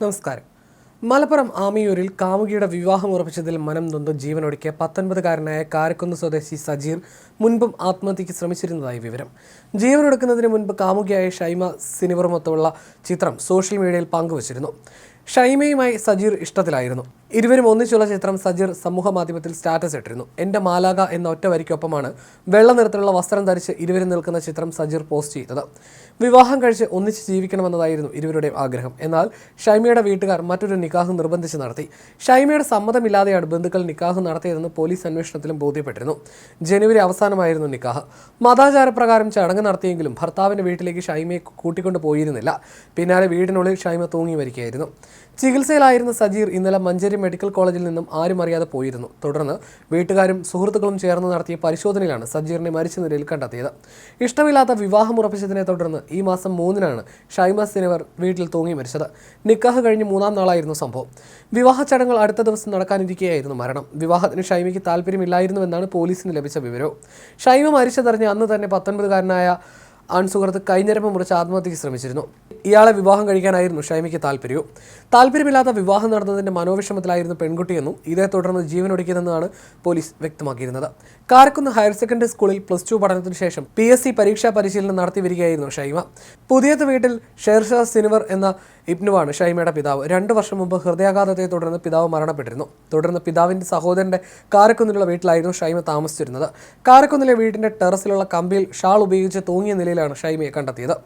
നമസ്കാരം. മലപ്പുറം ആമിയൂരിൽ കാമുകിയുടെ വിവാഹം ഉറപ്പിച്ചതിൽ മനം നൊന്ത് ജീവനൊടുക്കിയ പത്തൊൻപതുകാരനായ കാരക്കുന്ന് സ്വദേശി സജീർ മുൻപും ആത്മഹത്യയ്ക്ക് ശ്രമിച്ചിരുന്നതായി വിവരം. ജീവനൊടുക്കുന്നതിന് മുൻപ് കാമുകിയായ ഷൈമ സിനിവറുമൊത്തുള്ള ചിത്രം സോഷ്യൽ മീഡിയയിൽ പങ്കുവച്ചിരുന്നു. ഷൈമയുമായി സജീർ ഇഷ്ടത്തിലായിരുന്നു. ഇരുവരും ഒന്നിച്ചുള്ള ചിത്രം സജീർ സമൂഹ മാധ്യമത്തിൽ സ്റ്റാറ്റസ് ഇട്ടിരുന്നു. എന്റെ മാലാക എന്ന ഒറ്റ വരിക്കൊപ്പമാണ് വെള്ള നിറത്തിലുള്ള വസ്ത്രം ധരിച്ച് ഇരുവരും നിൽക്കുന്ന ചിത്രം സജീർ പോസ്റ്റ് ചെയ്തത്. വിവാഹം കഴിച്ച് ഒന്നിച്ച് ജീവിക്കണമെന്നതായിരുന്നു ഇരുവരുടെയും ആഗ്രഹം. എന്നാൽ ഷൈമയുടെ വീട്ടുകാർ മറ്റൊരു നിക്കാഹ് നിർബന്ധിച്ച് നടത്തി. ഷൈമയുടെ സമ്മതമില്ലാതെയാണ് ബന്ധുക്കൾ നിക്കാഹ് നടത്തിയതെന്ന് പോലീസ് അന്വേഷണത്തിലും ബോധ്യപ്പെട്ടിരുന്നു. ജനുവരി അവസാനമായിരുന്നു നിക്കാഹ്. മതാചാരപ്രകാരം ചടങ്ങ് നടത്തിയെങ്കിലും ഭർത്താവിന്റെ വീട്ടിലേക്ക് ഷൈമയെ കൂട്ടിക്കൊണ്ടു പോയിരുന്നില്ല പിന്നാലെ വീടിനുള്ളിൽ ഷൈമ തൂങ്ങി മരിക്കുകയായിരുന്നു. ചികിത്സയിലായിരുന്ന സജീർ ഇന്നലെ മഞ്ചേരി മെഡിക്കൽ കോളേജിൽ നിന്നും ആരും അറിയാതെ പോയിരുന്നു. തുടർന്ന് വീട്ടുകാരും സുഹൃത്തുക്കളും ചേർന്ന് നടത്തിയ പരിശോധനയിലാണ് സജീറിനെ മരിച്ച നിലയിൽ കണ്ടെത്തിയത്. ഇഷ്ടമില്ലാത്ത വിവാഹം ഉറപ്പിച്ചതിനെ തുടർന്ന് ഈ മാസം മൂന്നിനാണ് ഷൈമ സിനിവർ വീട്ടിൽ തൂങ്ങി മരിച്ചത്. നിക്കാഹ് കഴിഞ്ഞ് മൂന്നാം നാളായിരുന്നു സംഭവം. വിവാഹ ചടങ്ങുകൾ അടുത്ത ദിവസം നടക്കാനിരിക്കെയായിരുന്നു മരണം. വിവാഹത്തിന് ഷൈമയ്ക്ക് താല്പര്യമില്ലായിരുന്നുവെന്നാണ് പോലീസിന് ലഭിച്ച വിവരവും. ഷൈമ മരിച്ചതറിഞ്ഞ് അന്ന് തന്നെ പത്തൊൻപതുകാരനായ ആൺസുഹൃത്ത് കൈഞ്ഞരമ്പ് മുറിച്ച് ആത്മഹത്യയ്ക്ക് ശ്രമിച്ചിരുന്നു. ഇയാളെ വിവാഹം കഴിക്കാനായിരുന്നു ഷൈമിക്ക് താല്പര്യവും. താല്പര്യമില്ലാത്ത വിവാഹം നടന്നതിന്റെ മനോവിഷമത്തിലായിരുന്നു പെൺകുട്ടിയെന്നും ഇതേ തുടർന്ന് ജീവനൊടുക്കിയതെന്നാണ് പോലീസ് വ്യക്തമാക്കിയിരുന്നത്. കാരക്കുന്ന് ഹയർ സെക്കൻഡറി സ്കൂളിൽ പ്ലസ് ടു പഠനത്തിന് ശേഷം പി എസ് സി പരീക്ഷാ പരിശീലനം നടത്തി വരികയായിരുന്നു ഷൈമ. പുതിയത് വീട്ടിൽ ഷെർഷാ സിനിവർ എന്ന ഇബ്നുവാണ് ഷൈമയുടെ പിതാവ്. രണ്ട് വർഷം മുമ്പ് ഹൃദയാഘാതത്തെ തുടർന്ന് പിതാവ് മരണപ്പെട്ടിരുന്നു. തുടർന്ന് പിതാവിന്റെ സഹോദരന്റെ കാരക്കുന്നിലുള്ള വീട്ടിലായിരുന്നു ഷൈമ താമസിച്ചിരുന്നത്. കാരക്കുന്നിലെ വീടിന്റെ ടെറസിലുള്ള കമ്പിയിൽ ഷാൾ ഉപയോഗിച്ച് തൂങ്ങിയ നിലയിലാണ് ഷൈമയെ കണ്ടെത്തിയത്